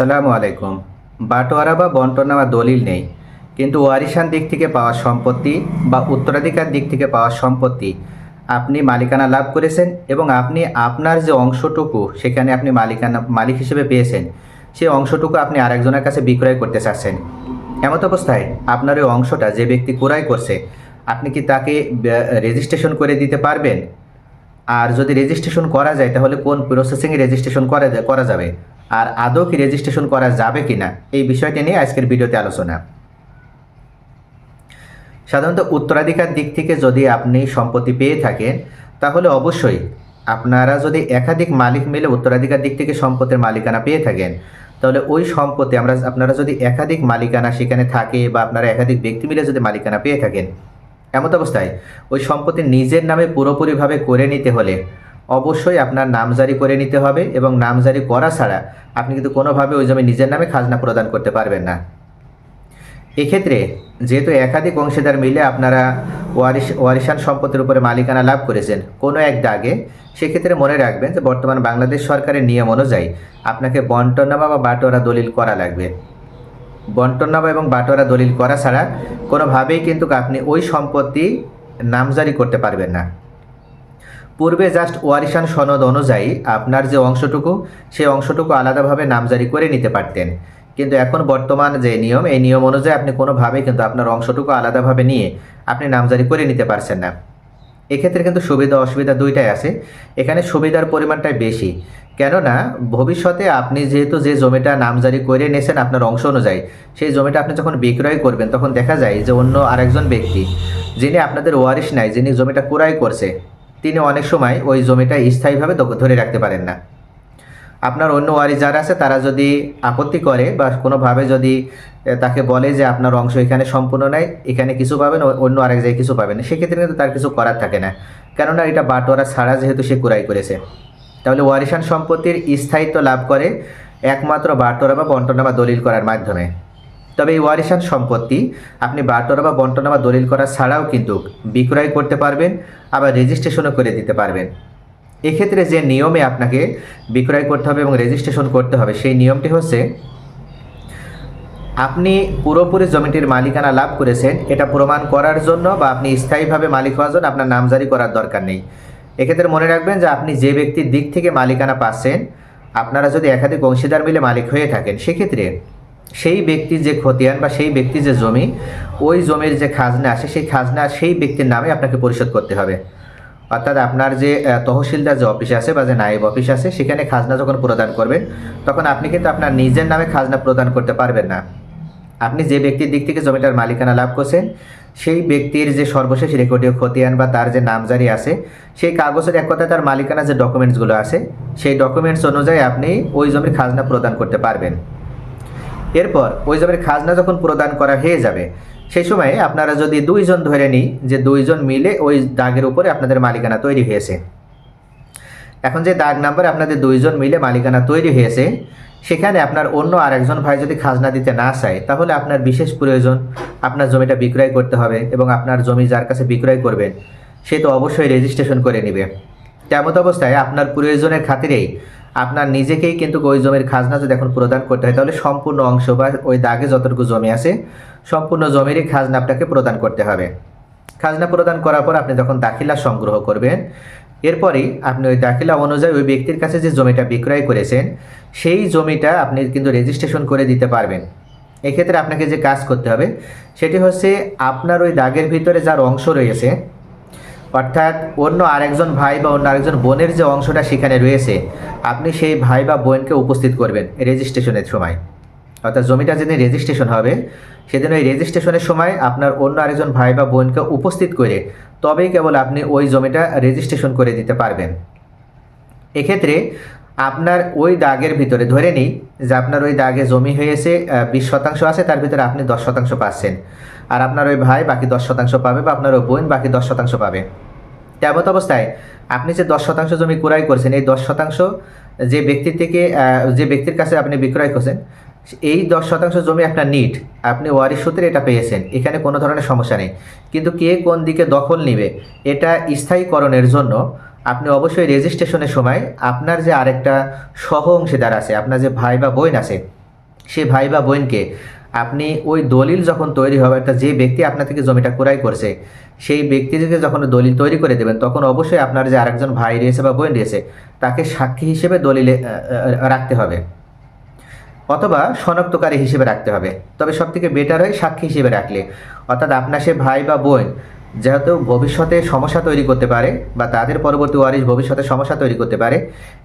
সালামু আলাইকুম। বাটোয়ারা বা বন্টনা বা দলিল নেই, কিন্তু ওয়ারিশান দিক থেকে পাওয়া সম্পত্তি বা উত্তরাধিকার দিক থেকে পাওয়া সম্পত্তি আপনি মালিকানা লাভ করেছেন এবং আপনি আপনার যে অংশটুকু সেখানে আপনি মালিকানা, মালিক হিসেবে পেয়েছেন সেই অংশটুকু আপনি আরেকজনের কাছে বিক্রয় করতে চাচ্ছেন। এমত অবস্থায় আপনার ওই অংশটা যে ব্যক্তি ক্রয় করছে, আপনি কি তাকে রেজিস্ট্রেশন করে দিতে পারবেন? আর যদি রেজিস্ট্রেশন করা যায়, তাহলে কোন প্রসেসিংয়ে রেজিস্ট্রেশন করা করা যাবে? আর আদৌ কি রেজিস্ট্রেশন করা যাবে কি না এই বিষয়টি নিয়ে আজকের ভিডিওতে আলোচনা। সাধারণত উত্তরাধিকার দিক থেকে যদি আপনি সম্পত্তি পেয়ে থাকেন, তাহলে অবশ্যই আপনারা যদি একাধিক মালিক মিলে উত্তরাধিকার দিক থেকে সম্পত্তির মালিকানা পেয়ে থাকেন, তাহলে ওই সম্পত্তি আমরা আপনারা যদি একাধিক মালিকানা সেখানে থাকে বা আপনারা একাধিক ব্যক্তি মিলে যদি মালিকানা পেয়ে থাকেন, এমত অবস্থায় ওই সম্পত্তি নিজের নামে পুরোপুরিভাবে করে নিতে হলে অবশ্যই আপনার নামজারি করে নিতে হবে এবং নামজারি করা ছাড়া আপনি কিন্তু কোনোভাবে ওই জমি নিজের নামে খাজনা প্রদান করতে পারবেন না। এক্ষেত্রে যেহেতু একাধিক অংশীদার মিলে আপনারা ওয়ারিশ, ওয়ারিশান সম্পত্তির উপরে মালিকানা লাভ করেছেন, কোনো এক দাগে, সেক্ষেত্রে মনে রাখবেন যে বর্তমান বাংলাদেশ সরকারের নিয়ম অনুযায়ী আপনাকে বন্টনামা বা বাটোয়ারা দলিল করা লাগবে। বন্টনামা এবং বাটোয়ারা দলিল করা ছাড়া কোনোভাবেই কিন্তু আপনি ওই সম্পত্তি নামজারি করতে পারবেন না। পূর্বে জাস্ট ওয়ারিশান সনদ অনুযায়ী আপনার যে অংশটুকু, সেই অংশটুকু আলাদাভাবে নামজারি করে নিতে পারতেন। কিন্তু এখন বর্তমান যে নিয়ম, এই নিয়ম অনুযায়ী আপনি কোনোভাবেই কিন্তু আপনার অংশটুকু আলাদাভাবে নিয়ে আপনি নামজারি করে নিতে পারছেন না। এক্ষেত্রে কিন্তু সুবিধা অসুবিধা দুইটাই আছে। এখানে সুবিধার পরিমাণটাই বেশি। কেননা, ভবিষ্যতে আপনি যেহেতু যে জমিটা নামজারি করে নিয়েছেন আপনার অংশ অনুযায়ী, সেই জমিটা আপনি যখন বিক্রয় করবেন, তখন দেখা যায় যে অন্য আরেকজন ব্যক্তি, যিনি আপনাদের ওয়ারিশ নাই, যিনি জমিটা ক্রয় করছে তিনি অনেক সময় ওই জমিটা স্থায়ীভাবে ধরে রাখতে পারেন না। আপনার অন্য ওয়ারি যারা আছে, তারা যদি আপত্তি করে বা কোনোভাবে যদি তাকে বলে যে আপনার অংশ এখানে সম্পূর্ণ নাই, এখানে কিছু পাবেন অন্য আরেক জায়গায় কিছু পাবেন, সেক্ষেত্রে কিন্তু তার কিছু করার থাকে না। কেননা এটা বাটোয়ারা ছাড়া যেহেতু সে কুরাই করেছে। তাহলে ওয়ারিশান সম্পত্তির স্থায়িত্ব লাভ করে একমাত্র বাটোয়ারা বা বন্টনা বা দলিল করার মাধ্যমে। তবে এই ওয়ারিশান সম্পত্তি আপনি বাটোয়ারা বা বন্টনা বা দলিল করা ছাড়াও কিন্তু বিক্রয় করতে পারবেন, আবার রেজিস্ট্রেশনও করে দিতে পারবেন। এক্ষেত্রে যে নিয়মে আপনাকে বিক্রয় করতে হবে এবং রেজিস্ট্রেশন করতে হবে, সেই নিয়মটি হচ্ছে, আপনি পুরোপুরি জমিটির মালিকানা লাভ করেছেন, এটা প্রমাণ করার জন্য বা আপনি স্থায়ীভাবে মালিক হওয়ার জন্য আপনার নামজারি করার দরকার নেই। এক্ষেত্রে মনে রাখবেন যে আপনি যে ব্যক্তির দিক থেকে মালিকানা পাচ্ছেন, আপনারা যদি একাধিক অংশীদার মিলে মালিক হয়ে থাকেন, সেক্ষেত্রে সেই ব্যক্তির যে খতিয়ান বা সেই ব্যক্তির যে জমি, ওই জমির যে খাজনা আসে সেই খাজনা সেই ব্যক্তির নামে আপনাকে পরিশোধ করতে হবে। অর্থাৎ আপনার যে তহসিলদার যে অফিস আছে বা যে নায়েব অফিস আছে, সেখানে খাজনা যখন প্রদান করবেন, তখন আপনি কিন্তু আপনার নিজের নামে খাজনা প্রদান করতে পারবেন না। আপনি যে ব্যক্তির দিক থেকে জমিটার মালিকানা লাভ করছেন, সেই ব্যক্তির যে সর্বশেষ রেকর্ডীয় খতিয়ান বা তার যে নামজারি আছে, সেই কাগজের এক কথায় তার মালিকানা যে ডকুমেন্টসগুলো আছে, সেই ডকুমেন্টস অনুযায়ী আপনি ওই জমির খাজনা প্রদান করতে পারবেন। এরপর ওই জমির খাজনা যখন প্রদান করা হয়ে যাবে, সেই সময় আপনারা যদি দুইজন ধরে নিই যে দুইজন মিলে ওই দাগের উপরে আপনাদের মালিকানা তৈরি হয়েছে। এখন যে দাগ নাম্বার আপনাদের দুইজন মিলে মালিকানা তৈরি হয়েছে, সেখানে আপনার অন্য আরেকজন ভাই যদি খাজনা দিতে না চায়, তাহলে আপনার বিশেষ প্রয়োজন আপনার জমিটা বিক্রয় করতে হবে এবং আপনার জমি যার কাছে বিক্রয় করবেন, সে তো অবশ্যই রেজিস্ট্রেশন করে নেবে। তেমত অবস্থায় আপনার প্রয়োজনের খাতিরেই আপনার নিজেকেই কিন্তু ওই জমির খাজনা যদি এখন প্রদান করতে হয়, তাহলে সম্পূর্ণ অংশ বা ওই দাগে যতটুকু জমি আছে, সম্পূর্ণ জমিরই খাজনা আপনাকে প্রদান করতে হবে। খাজনা প্রদান করার পর আপনি যখন দাখিলা সংগ্রহ করবেন, এরপরেই আপনি ওই দাখিলা অনুযায়ী ওই ব্যক্তির কাছে যে জমিটা বিক্রয় করেছেন, সেই জমিটা আপনি কিন্তু রেজিস্ট্রেশন করে দিতে পারবেন। এক্ষেত্রে আপনাকে যে কাজ করতে হবে, সেটি হচ্ছে আপনার ওই দাগের ভিতরে যার অংশ রয়েছে অর্থাৎ অন্য আরেকজন ভাই বা অন্য আরেকজন বোনের যে অংশটা সেখানে রয়েছে, আপনি সেই ভাই বা বোনকে উপস্থিত করবেন রেজিস্ট্রেশনের সময়। অর্থাৎ জমিটা যেদিন রেজিস্ট্রেশন হবে, সেদিন ওই রেজিস্ট্রেশনের সময় আপনার অন্য আরেকজন ভাই বা বোনকে উপস্থিত করে তবেই কেবল আপনি ওই জমিটা রেজিস্ট্রেশন করে দিতে পারবেন। এক্ষেত্রে আপনার ওই দাগের ভিতরে ধরে নিই যে আপনার ওই দাগে জমি হয়েছে বিশ শতাংশ আছে, তার ভিতরে আপনি দশ শতাংশ পাচ্ছেন। আর আপনার ওই ভাই বাকি দশ শতাংশ পাবে বা আপনার ওই বোন বাকি দশ শতাংশ পাবে। তেমত অবস্থায় আপনি যে দশ শতাংশ জমি ক্রয় করছেন, এই দশ শতাংশ যে ব্যক্তির থেকে যে ব্যক্তির কাছে আপনি বিক্রয় করছেন, এই দশ শতাংশ জমি আপনার নিট আপনি ওয়ারিশ সূত্রে এটা পেয়েছেন। এখানে কোনো ধরনের সমস্যা নেই। কিন্তু কে কোন দিকে দখল নিবে, এটা স্থায়ীকরণের জন্য আপনি অবশ্যই রেজিস্ট্রেশনের সময় আপনার যে আরেকটা সহ অংশীদার আছে, আপনার যে ভাই বা বোন আছে, সে ভাই বা বোনকে আপনি ওই দলিল যখন তৈরি হবে একটা যে ব্যক্তি আপনার থেকে জমিটা ক্রয় করছে, সেই ব্যক্তিকে যখন দলিল তৈরি করে দেবেন, তখন অবশ্যই আপনার যে আরেকজন ভাই রয়েছে বা বোন রয়েছে, তাকে সাক্ষী হিসেবে দলিলে রাখতে হবে। অথবা শনাক্তকারী হিসেবে রাখতে হবে। তবে সব থেকে বেটার হয় সাক্ষী হিসেবে রাখলে। অর্থাৎ আপনার সে ভাই বা বোন যেহেতু ভবিষ্যতে সমস্যা তৈরি করতে পারে বা তাদের পরবর্তী ওয়ারিশ ভবিষ্যতে সমস্যা তৈরি করতে পারে,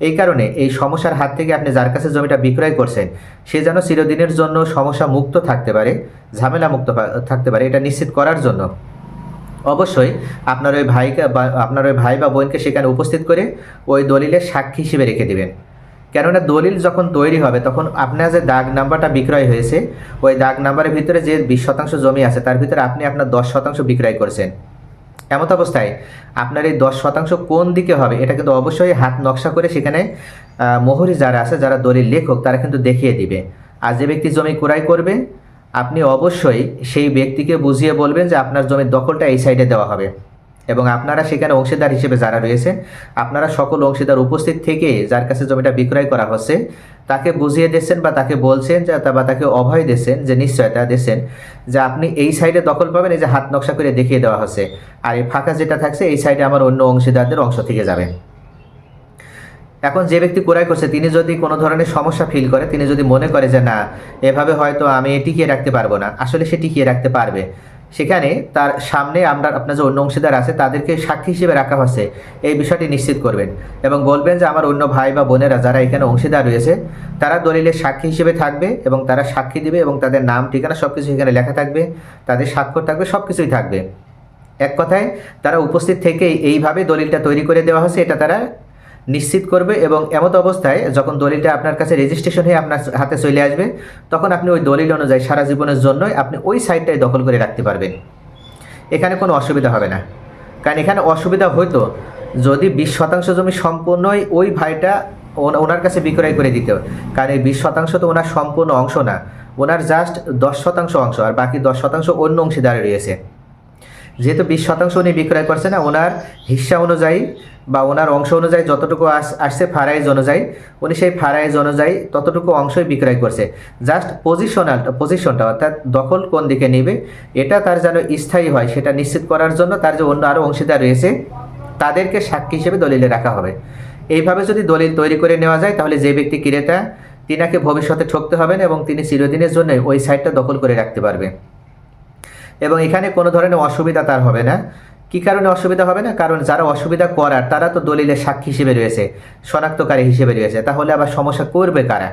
এই কারণে এই সমস্যার হাত থেকে আপনি যার কাছে জমিটা বিক্রয় করছেন, সে যেন চিরদিনের জন্য সমস্যা মুক্ত থাকতে পারে, ঝামেলা মুক্ত থাকতে পারে, এটা নিশ্চিত করার জন্য। অবশ্যই আপনার ওই ভাইকে বা আপনার ওই ভাই বা বোনকে সেখানে উপস্থিত করে ওই দলিলের সাক্ষী হিসেবে রেখে দিবেন। কেননা দলিল যখন তৈরি হবে, তখন আপনার যে দাগ নাম্বারটা বিক্রয় হয়েছে, ওই দাগ নাম্বারের ভিতরে যে বিশ শতাংশ জমি আছে, তার ভিতরে আপনি আপনার দশ শতাংশ বিক্রয় করছেন। এমত অবস্থায় আপনার এই দশ শতাংশ কোন দিকে হবে, এটা কিন্তু অবশ্যই হাত নকশা করে সেখানে মোহরি যারা আছে, যারা দলিল লেখক, তারা কিন্তু দেখিয়ে দিবে। আর যে ব্যক্তি জমি ক্রয় করবে, আপনি অবশ্যই সেই ব্যক্তিকে বুঝিয়ে বলবেন যে আপনার জমির দখলটা এই সাইডে দেওয়া হবে। এবং আপনারা সেখানে অংশীদার হিসেবে যারা রয়েছে আপনারা সকল অংশীদার উপস্থিত থেকে যার কাছে জমিটা বিক্রয় করা হচ্ছে, তাকে বুঝিয়ে দিচ্ছেন বা তাকে বলছেন যে বা তাকে অভয় দিচ্ছেন যে নিশ্চয়তা দিচ্ছেন যে আপনি এই সাইডে দখল পাবেন, এই যে হাত নকশা করে দেখিয়ে দেওয়া হচ্ছে। আর এই ফাঁকা যেটা থাকছে, এই সাইডে আমার অন্য অংশীদারদের অংশ থেকে যাবে। এখন যে ব্যক্তি ক্রয় করছে, তিনি যদি কোনো ধরনের সমস্যা ফিল করে, তিনি যদি মনে করে যে না, এভাবে হয়তো আমি টিকিয়ে রাখতে পারব না, আসলে সে টিকিয়ে রাখতে পারবে। সেখানে তার সামনে আমরা আপনার যে অন্য অংশীদার আছে, তাদেরকে সাক্ষী হিসেবে রাখা হচ্ছে এই বিষয়টি নিশ্চিত করবেন এবং বলবেন যে আমার অন্য ভাই বা বোনেরা যারা এখানে অংশীদার রয়েছে, তারা দলিলের সাক্ষী হিসেবে থাকবে এবং তারা সাক্ষী দিবে এবং তাদের নাম, ঠিকানা সব কিছু এখানে লেখা থাকবে, তাদের স্বাক্ষর থাকবে সব কিছুই থাকবে। এক কথায়, তারা উপস্থিত থেকেই এইভাবে দলিলটা তৈরি করে দেওয়া হচ্ছে এটা তারা নিশ্চিত করবে এবং এমত অবস্থায় যখন দলিলটা আপনার কাছে রেজিস্ট্রেশন হয়ে আপনার হাতে চলে আসবে, তখন আপনি ওই দলিল অনুযায়ী সারা জীবনের জন্যই আপনি ওই সাইডটাই দখল করে রাখতে পারবেন। এখানে কোনো অসুবিধা হবে না। কারণ এখানে অসুবিধা হয়তো যদি বিশ শতাংশ জমি সম্পূর্ণই ওই ভাইটা ওন- ওনার কাছে বিক্রয় করে দিতে। কারণ এই বিশ শতাংশ তো ওনার সম্পূর্ণ অংশ না। ওনার জাস্ট দশ শতাংশ অংশ আর বাকি দশ শতাংশ অন্য অংশীদারে রয়েছে। যেহেতু বিশ শতাংশ উনি বিক্রয় করছে না, ওনার হিস্সা অনুযায়ী বা ওনার অংশ অনুযায়ী যতটুকু আস, আসছে ফারাইজ অনুযায়ী, উনি সেই ফারাইজ অনুযায়ী ততটুকু অংশই বিক্রয় করছে। জাস্ট পজিশনাল পজিশনটা অর্থাৎ দখল কোন দিকে নেবে, এটা তার যেন স্থায়ী হয়, সেটা নিশ্চিত করার জন্য তার যে অন্য আরও অংশীদার রয়েছে, তাদেরকে সাক্ষী হিসেবে দলিলে রাখা হবে। এইভাবে যদি দলিল তৈরি করে নেওয়া যায়, তাহলে যে ব্যক্তি ক্রেতা, তিনাকে ভবিষ্যতে ঠকতে হবে না এবং তিনি চিরদিনের জন্য ওই সাইটটা দখল করে রাখতে পারবে। এবং এখানে কোনো ধরনের অসুবিধা তার হবে না। কি কারণে অসুবিধা হবে না? কারণ যারা অসুবিধা করার, তারা তো দলিলের সাক্ষী হিসেবে রয়েছে, শনাক্তকারী হিসেবে রয়েছে। তাহলে আবার সমস্যা করবে কারা?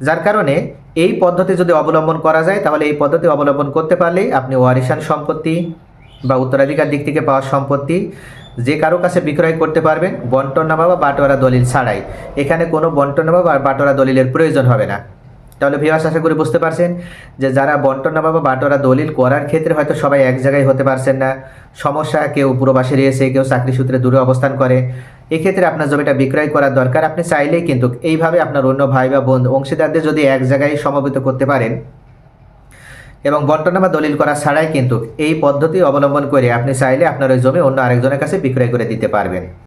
যার কারণে এই পদ্ধতি যদি অবলম্বন করা যায়, তাহলে এই পদ্ধতি অবলম্বন করতে পারলেই আপনি ওয়ারিশান সম্পত্তি বা উত্তরাধিকার দিক থেকে পাওয়া সম্পত্তি যে কারও কাছে বিক্রয় করতে পারবেন। বন্টনামা বা বাটোয়ারা দলিল ছাড়াই। এখানে কোনো বন্টনামা বা বাটোয়ারা দলিলের প্রয়োজন হবে না। তাহলে ভিওয়াস আশা করি বুঝতে পারছেন যে যারা বন্টনামা বা বাটোয়ারা দলিল করার ক্ষেত্রে হয়তো সবাই এক জায়গায় হতে পারছেন না। সমস্যা, কেউ প্রবাসে রয়েছে, কেউ চাকরি সূত্রে দূরে অবস্থান করে। এক্ষেত্রে আপনার জমিটা বিক্রয় করার দরকার। আপনি চাইলেই কিন্তু এইভাবে আপনার অন্য ভাই বা বোন অংশীদারদের যদি এক জায়গায় সমবেত করতে পারেন এবং বন্টনামা দলিল করা ছাড়াই কিন্তু এই পদ্ধতি অবলম্বন করে আপনি চাইলে আপনার ওই জমি অন্য আরেকজনের কাছে বিক্রয় করে দিতে পারবেন।